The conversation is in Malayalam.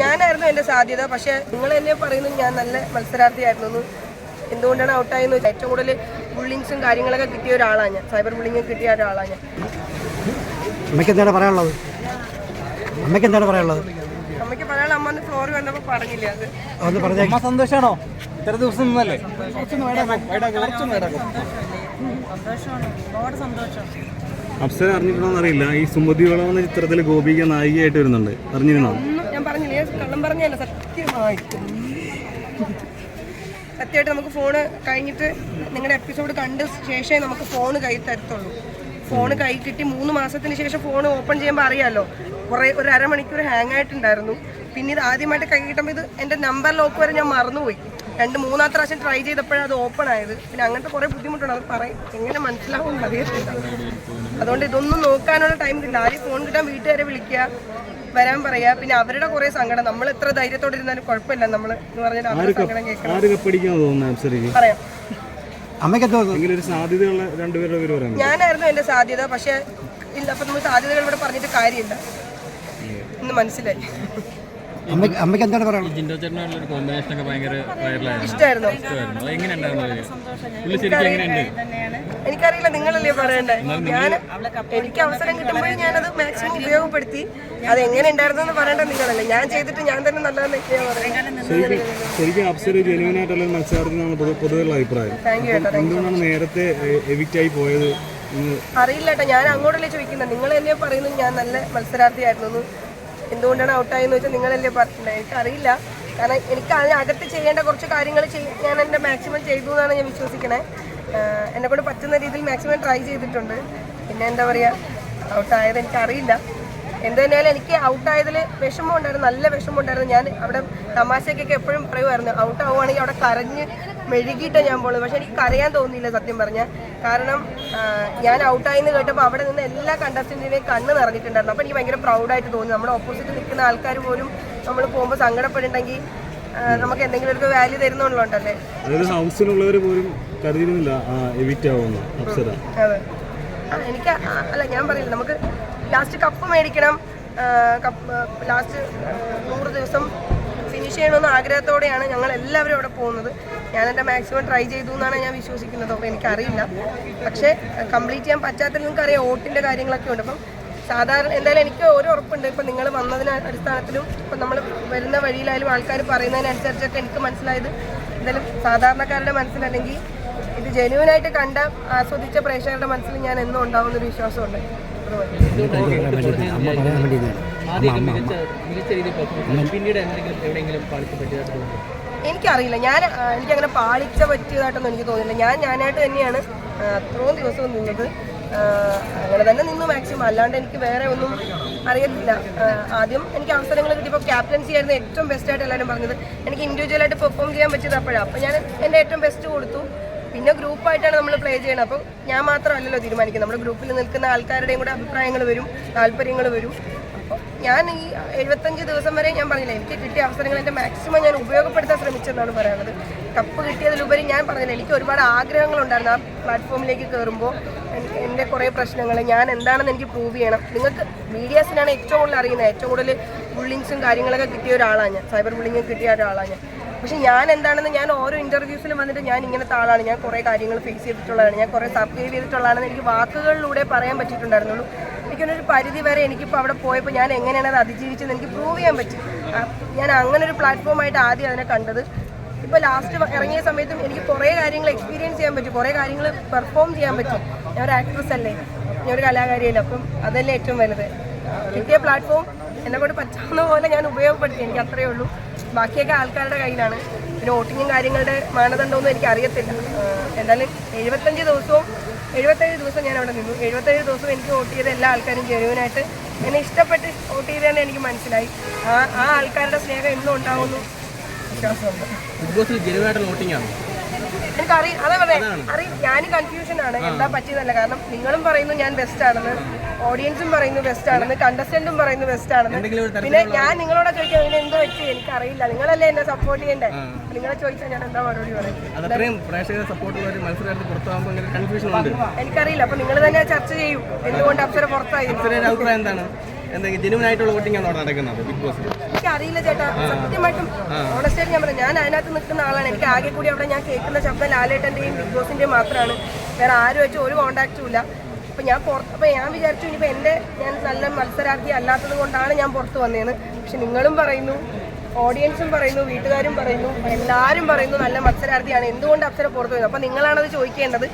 ഞാനായിരുന്നു എന്റെ സാധ്യത. പക്ഷെ നിങ്ങൾ എന്നെ പറയുന്നത് ഞാൻ നല്ല മത്സരാർത്ഥിയായിരുന്നു. എന്ന്. എന്തുകൊണ്ടാണ് ഔട്ടായെന്ന് വെച്ചാൽ ഏറ്റവും കൂടുതൽ ബുള്ളിങ്സും കാര്യങ്ങളൊക്കെ കിട്ടിയ ഒരാളാണ് ഞാൻ. സൈബർ ബുള്ളിങ് കിട്ടിയ ഒരാളാണ് ഞാൻ. അമ്മയ്ക്ക് എന്താണ് പറയാനുള്ളത്? അമ്മയ്ക്ക് എന്താണ് പറയാനുള്ളത്? അമ്മയ്ക്ക് പറയാനുള്ള അമ്മ ഫ്ലോർ കണ്ടപ്പോൾ പറഞ്ഞില്ല അത്? ഒന്ന് പറഞ്ഞേ. അമ്മ സന്തോഷാണോ? ഇത്ര ദിവസം നിന്നല്ലേ? അപ്സര അറിഞ്ഞിട്ടുണ്ടോ അറിയില്ല. ഈ സുമതി വളം എന്ന ചിത്രത്തിൽ ഗോപിക നായികയായിട്ട് വരുന്നുണ്ട്. അറിഞ്ഞിരുന്നോ? ഞാൻ പറഞ്ഞില്ലേ? കള്ളം പറഞ്ഞല്ല സത്യമായിട്ടും. സത്യമായിട്ട് നമുക്ക് ഫോണ് കഴിഞ്ഞിട്ട് നിങ്ങളുടെ എപ്പിസോഡ് കണ്ട ശേഷമേ നമുക്ക് ഫോണ് കൈ തരത്തുള്ളൂ. ഫോണ് കൈ കിട്ടി മൂന്ന് മാസത്തിന് ശേഷം ഫോൺ ഓപ്പൺ ചെയ്യുമ്പോൾ അറിയാമല്ലോ കുറേ ഒരു അരമണിക്കൂർ ഹാങ് ആയിട്ടുണ്ടായിരുന്നു പിന്നെ ഇത് ആദ്യമായിട്ട് കൈ കിട്ടുമ്പോൾ ഇത് എന്റെ നമ്പർ ലോക്ക് വരെ ഞാൻ മറന്നുപോയി. രണ്ട് മൂന്നാം പ്രാവശ്യം ട്രൈ ചെയ്തപ്പോഴാണ് അത് ഓപ്പൺ ആയത്. പിന്നെ അങ്ങനത്തെ കുറേ ബുദ്ധിമുട്ടുണ്ട്. അത് പറയും എങ്ങനെ മനസ്സിലാവും അറിയത്തില്ല. അതുകൊണ്ട് ഇതൊന്നും നോക്കാനുള്ള ടൈം കിട്ടില്ല. ആരും ഫോൺ കിട്ടാൻ വീട്ടുകാരെ വിളിക്കുക വരാൻ പറയാ പിന്നെ അവരുടെ കുറെ സങ്കടം. നമ്മൾ എത്ര ധൈര്യത്തോടെ ഇരുന്നാലും കുഴപ്പമില്ല. നമ്മൾ എന്ന് പറഞ്ഞാൽ അവരുടെ സങ്കടം കേൾക്കണം. പറയാം. ഞാനായിരുന്നു എന്റെ സാധ്യത. പക്ഷെ ഇല്ല അപ്പൊ നമ്മൾ സാധ്യതകൾ ഇവിടെ പറഞ്ഞിട്ട് കാര്യമില്ല. ഇന്ന് മനസ്സിലായി. അമ്മയ്ക്ക് എന്താണ് പറയുന്നത് ജിൻഡോ ചേട്ടനുള്ള ഒരു കോമ്പിനേഷൻ ഒക്കെ ഭയങ്കര ഇഷ്ടമായിരുന്നു. എനിക്കറിയില്ല. നിങ്ങളല്ലേ പറയണ്ടേ? ഞാൻ എനിക്ക് അവസരം കിട്ടുമ്പോൾ ഞാനത് മാക്സിമം ഉപയോഗപ്പെടുത്തി. അത് എങ്ങനെ ഉണ്ടായിരുന്നു എന്ന് പറയണ്ട നിങ്ങളല്ലേ. ഞാൻ ചെയ്തിട്ട് ഞാൻ തന്നെ നല്ലതെന്ന് പറയുന്നത്. ശരിക്കും അപ്സര ജെനുവിനായിട്ടുള്ള മത്സരാർത്ഥി എന്നാണ് പൊതു- പൊതുവെയുള്ള അഭിപ്രായം. എന്തുകൊണ്ടാണ് നേരത്തെ എവിക്റ്റ് ആയി പോയത്? അറിയില്ല കേട്ടോ ഞാൻ അങ്ങോട്ടല്ലേ ചോദിക്കുന്നത്. നിങ്ങൾ എന്നെ പറയുന്നത് ഞാൻ നല്ല മത്സരാർത്ഥിയായിരുന്നു. എന്തുകൊണ്ടാണ് ഔട്ടായെന്ന് വെച്ചാൽ നിങ്ങളല്ലേ പറഞ്ഞത്. എനിക്കറിയില്ല. കാരണം എനിക്ക് അതിനകത്ത് ചെയ്യേണ്ട കുറച്ച് കാര്യങ്ങൾ ഞാൻ എന്റെ മാക്സിമം ചെയ്തു എന്നാണ് ഞാൻ വിശ്വസിക്കണേ. എന്നെ കൊണ്ട് പറ്റുന്ന രീതിയിൽ മാക്സിമം ട്രൈ ചെയ്തിട്ടുണ്ട്. പിന്നെ എന്താ പറയുക ഔട്ടായത് എനിക്കറിയില്ല. എന്ത് തന്നെയാലും എനിക്ക് ഔട്ടായതിൽ വിഷമം ഉണ്ടായിരുന്നു നല്ല വിഷമം ഉണ്ടായിരുന്നു. ഞാൻ അവിടെ തമാശയ്ക്കൊക്കെ എപ്പോഴും പറയുമായിരുന്നു ഔട്ട് ആവുകയാണെങ്കിൽ അവിടെ കരഞ്ഞ് മെഴുകിയിട്ടാണ് ഞാൻ പോകുന്നത് പക്ഷെ എനിക്ക് കരയാൻ തോന്നിയില്ല സത്യം പറഞ്ഞാൽ കാരണം ഞാൻ ഔട്ടായെന്ന് കേട്ടപ്പോൾ അവിടെ നിന്ന് എല്ലാ കണ്ടസ്റ്റന്റിനെയും കണ്ണ് നിറഞ്ഞിട്ടുണ്ടായിരുന്നു. അപ്പോൾ എനിക്ക് ഭയങ്കര പ്രൗഡായിട്ട് തോന്നി. നമ്മുടെ ഓപ്പോസിറ്റ് നിൽക്കുന്ന ആൾക്കാർ പോലും നമ്മൾ പോകുമ്പോൾ സങ്കടപ്പെടുന്നുണ്ടെങ്കിൽ നമുക്ക് എന്തെങ്കിലും ഒരു വാല്യൂ തരുന്നുള്ളതുകൊണ്ടല്ലേ? അതായത് ഹൗസിലുള്ളവർ പോലും കരുതിയിരുന്നില്ല എവിറ്റ് ആവുന്നു അപ്സര. എനിക്ക് അല്ല ഞാൻ പറയില്ല. നമുക്ക് ലാസ്റ്റ് കപ്പ് മേടിക്കണം. കപ്പ് ലാസ്റ്റ് നൂറ് ദിവസം ഫിനിഷ് ചെയ്യണമെന്ന് ആഗ്രഹത്തോടെയാണ് ഞങ്ങൾ എല്ലാവരും അവിടെ പോകുന്നത്. ഞാൻ എന്റെ മാക്സിമം ട്രൈ ചെയ്തു എന്നാണ് ഞാൻ വിശ്വസിക്കുന്നത്. അപ്പോൾ എനിക്കറിയില്ല. പക്ഷേ കംപ്ലീറ്റ് ചെയ്യാൻ പറ്റാത്തതിൽ നിങ്ങൾക്കറിയാം ഓട്ടിന്റെ കാര്യങ്ങളൊക്കെ ഉണ്ട്. അപ്പം സാധാരണ എന്തായാലും എനിക്ക് ഒരു ഉറപ്പുണ്ട്. ഇപ്പം നിങ്ങൾ വന്നതിന് അടിസ്ഥാനത്തിലും ഇപ്പം നമ്മൾ വരുന്ന വഴിയിലായാലും ആൾക്കാർ പറയുന്നതിനനുസരിച്ചൊക്കെ എനിക്ക് മനസ്സിലായത് എന്തായാലും സാധാരണക്കാരുടെ മനസ്സിലല്ലെങ്കിൽ ഇത് ജെനുവിനായിട്ട് കണ്ട ആസ്വദിച്ച പ്രേക്ഷകരുടെ മനസ്സിൽ ഞാൻ എന്നും ഉണ്ടാവുന്നൊരു വിശ്വാസമുണ്ട്. എനിക്കറിയില്ല. ഞാൻ എനിക്ക് എനിക്കങ്ങനെ പാളിച്ച പറ്റിയതായിട്ടൊന്നും എനിക്ക് തോന്നില്ല ഞാൻ ഞാനായിട്ട് തന്നെയാണ് അത്രയും ദിവസവും നിന്നത്. അങ്ങനെ തന്നെ നിന്നു മാക്സിമം. അല്ലാണ്ട് എനിക്ക് വേറെ ഒന്നും അറിയത്തില്ല. ആദ്യം എനിക്ക് അവസരങ്ങൾ കിട്ടിയപ്പോൾ ക്യാപ്റ്റൻസി ആയിരുന്നു ഏറ്റവും ബെസ്റ്റ് ആയിട്ട് എല്ലാവരും പറഞ്ഞത്. എനിക്ക് ഇൻഡിവിജ്വലായിട്ട് പെർഫോം ചെയ്യാൻ പറ്റിയത് അപ്പോഴാണ് അപ്പോൾ ഞാൻ എന്റെ ഏറ്റവും ബെസ്റ്റ് കൊടുത്തു. പിന്നെ ഗ്രൂപ്പായിട്ടാണ് നമ്മൾ പ്ലേ ചെയ്യണം അപ്പോൾ ഞാൻ മാത്രമല്ലല്ലോ തീരുമാനിക്കുന്നത്. നമ്മുടെ ഗ്രൂപ്പിൽ നിൽക്കുന്ന ആൾക്കാരുടെയും കൂടെ അഭിപ്രായങ്ങൾ വരും താല്പര്യങ്ങൾ വരും. ഞാൻ ഈ എഴുപത്തഞ്ച് ദിവസം വരെ ഞാൻ പറഞ്ഞില്ല എനിക്ക് കിട്ടിയ അവസരങ്ങൾ എന്റെ മാക്സിമം ഞാൻ ഉപയോഗപ്പെടുത്താൻ ശ്രമിച്ചെന്നാണ് പറയുന്നത്. കപ്പ് കിട്ടിയതിലുപരി ഞാൻ പറഞ്ഞില്ല എനിക്ക് ഒരുപാട് ആഗ്രഹങ്ങളുണ്ടായിരുന്നു ആ പ്ലാറ്റ്ഫോമിലേക്ക് കയറുമ്പോൾ എന്റെ കുറേ പ്രശ്നങ്ങൾ ഞാൻ എന്താണെന്ന് എനിക്ക് പ്രൂവ് ചെയ്യണം. നിങ്ങൾക്ക് മീഡിയാസിനാണ് ഏറ്റവും കൂടുതൽ അറിയുന്നത് ഏറ്റവും കൂടുതൽ ബുള്ളിങ്സും കാര്യങ്ങളൊക്കെ കിട്ടിയ ഒരാളാണ് ഞാൻ. സൈബർ ബുള്ളിങ് കിട്ടിയ ഒരാളാണ് ഞാൻ. പക്ഷെ ഞാൻ എന്താണെന്ന് ഞാൻ ഓരോ ഇന്റർവ്യൂസിലും വന്നിട്ട് ഞാൻ ഇങ്ങനത്തെ ആളാണ്. ഞാൻ കുറേ കാര്യങ്ങൾ ഫേസ് ചെയ്തിട്ടുള്ളതാണ്. ഞാൻ കുറേ സബ്സ്ക്രൈബ് ചെയ്തിട്ടുള്ളതാണെന്ന് എനിക്ക് വാക്കുകളിലൂടെ പറയാൻ പറ്റിയിട്ടുണ്ടായിരുന്നുള്ളൂ. എനിക്കൊരു പരിധി വരെ എനിക്കിപ്പോൾ അവിടെ പോയപ്പോൾ ഞാൻ എങ്ങനെയാണ് അത് അതിജീവിച്ചത് എനിക്ക് പ്രൂവ് ചെയ്യാൻ പറ്റി. ഞാൻ അങ്ങനെ ഒരു പ്ലാറ്റ്ഫോമായിട്ട് ആദ്യം അതിനെ കണ്ടത്. ഇപ്പോൾ ലാസ്റ്റ് ഇറങ്ങിയ സമയത്തും എനിക്ക് കുറേ കാര്യങ്ങൾ എക്സ്പീരിയൻസ് ചെയ്യാൻ പറ്റും. കുറേ കാര്യങ്ങൾ പെർഫോം ചെയ്യാൻ പറ്റും. ഞാൻ ഒരു ആക്ട്രസ് അല്ലേ? ഞാൻ ഒരു കലാകാരിയല്ലേ? അപ്പം അതല്ലേ ഏറ്റവും വലുത്. കിട്ടിയ പ്ലാറ്റ്ഫോം എന്നെ കൊണ്ട് പറ്റാവുന്ന പോലെ ഞാൻ ഉപയോഗപ്പെടുത്തി. എനിക്ക് അത്രയേ ഉള്ളൂ. ബാക്കിയൊക്കെ ആൾക്കാരുടെ കയ്യിലാണ്. പിന്നെ കാര്യങ്ങളുടെ മാനദണ്ഡമൊന്നും എനിക്ക് അറിയത്തില്ല എന്തായാലും എഴുപത്തഞ്ച് ദിവസവും എഴുപത്തേഴ് ദിവസം ഞാൻ അവിടെ നിന്നു. എഴുപത്തേഴ് ദിവസവും എനിക്ക് വോട്ട് ചെയ്ത എല്ലാ ആൾക്കാരും ജെനുവിനായിട്ട് എന്നെ ഇഷ്ടപ്പെട്ട് വോട്ട് ചെയ്തതെന്ന് എനിക്ക് മനസ്സിലായി. ആ ആ ആൾക്കാരുടെ സ്നേഹം എന്നും ഉണ്ടാവുന്നു. വിശ്വാസമുണ്ട് ബിഗ് ബോസിൽ അതാ പറയാം അറിയാം ഞാൻ കൺഫ്യൂഷൻ ആണ്. എന്താ പറ്റിയതല്ല? കാരണം നിങ്ങളും പറയുന്നു ഞാൻ ബെസ്റ്റ് ആണെന്ന്. ഓഡിയൻസും പറയുന്നു ബെസ്റ്റ് ആണെന്ന്. കണ്ടസ്റ്റന്റും പറയുന്നു ബെസ്റ്റ് ആണെന്ന്. പിന്നെ ഞാൻ നിങ്ങളോട് ചോദിക്കാൻ ഇതിന് എന്തോ വെച്ചു എനിക്ക് അറിയില്ല നിങ്ങളല്ലേ എന്നെ സപ്പോർട്ട് ചെയ്യണ്ടേ? നിങ്ങളെ ചോദിച്ചാൽ ഞാൻ എന്താ മറുപടി പറയും? എനിക്കറിയില്ല. അപ്പൊ നിങ്ങൾ തന്നെ ചർച്ച ചെയ്യൂ. എന്തുകൊണ്ട് അപ്സര പുറത്തായി? എന്താണ്? എന്തെങ്കിലും ജെനുവൻ ആയിട്ടുള്ള വോട്ടിംഗ് ആണോ അവിടെ നടക്കുന്നത് ബിഗ് ബോസ് എനിക്ക് അറിയില്ല ചേട്ടാ. സത്യമായിട്ടും ഓണസ്റ്റായിട്ട് ഞാൻ പറഞ്ഞു ഞാൻ അതിനകത്ത് നിൽക്കുന്ന ആളാണ്. എനിക്ക് ആകെ കൂടി അവിടെ ഞാൻ കേൾക്കുന്ന ശബ്ദം ലാലേട്ടന്റെയും ബിഗ് ബോസിന്റെയും മാത്രമാണ് വേറെ ആരും വെച്ച് ഒരു കോണ്ടാക്റ്റും ഇല്ല. അപ്പൊ ഞാൻ പുറത്ത് അപ്പൊ ഞാൻ വിചാരിച്ചു ഇനിയിപ്പോ എന്റെ ഞാൻ നല്ല മത്സരാർത്ഥി അല്ലാത്തത് കൊണ്ടാണ് ഞാൻ പുറത്ത് വന്നേന്ന്. പക്ഷെ നിങ്ങളും പറയുന്നു ഓഡിയൻസും പറയുന്നു വീട്ടുകാരും പറയുന്നു എല്ലാവരും പറയുന്നു നല്ല മത്സരാർത്ഥിയാണ്. എന്തുകൊണ്ട് അപ്സര പുറത്തു വരുന്നത് അപ്പൊ നിങ്ങളാണത് ചോദിക്കേണ്ടത്.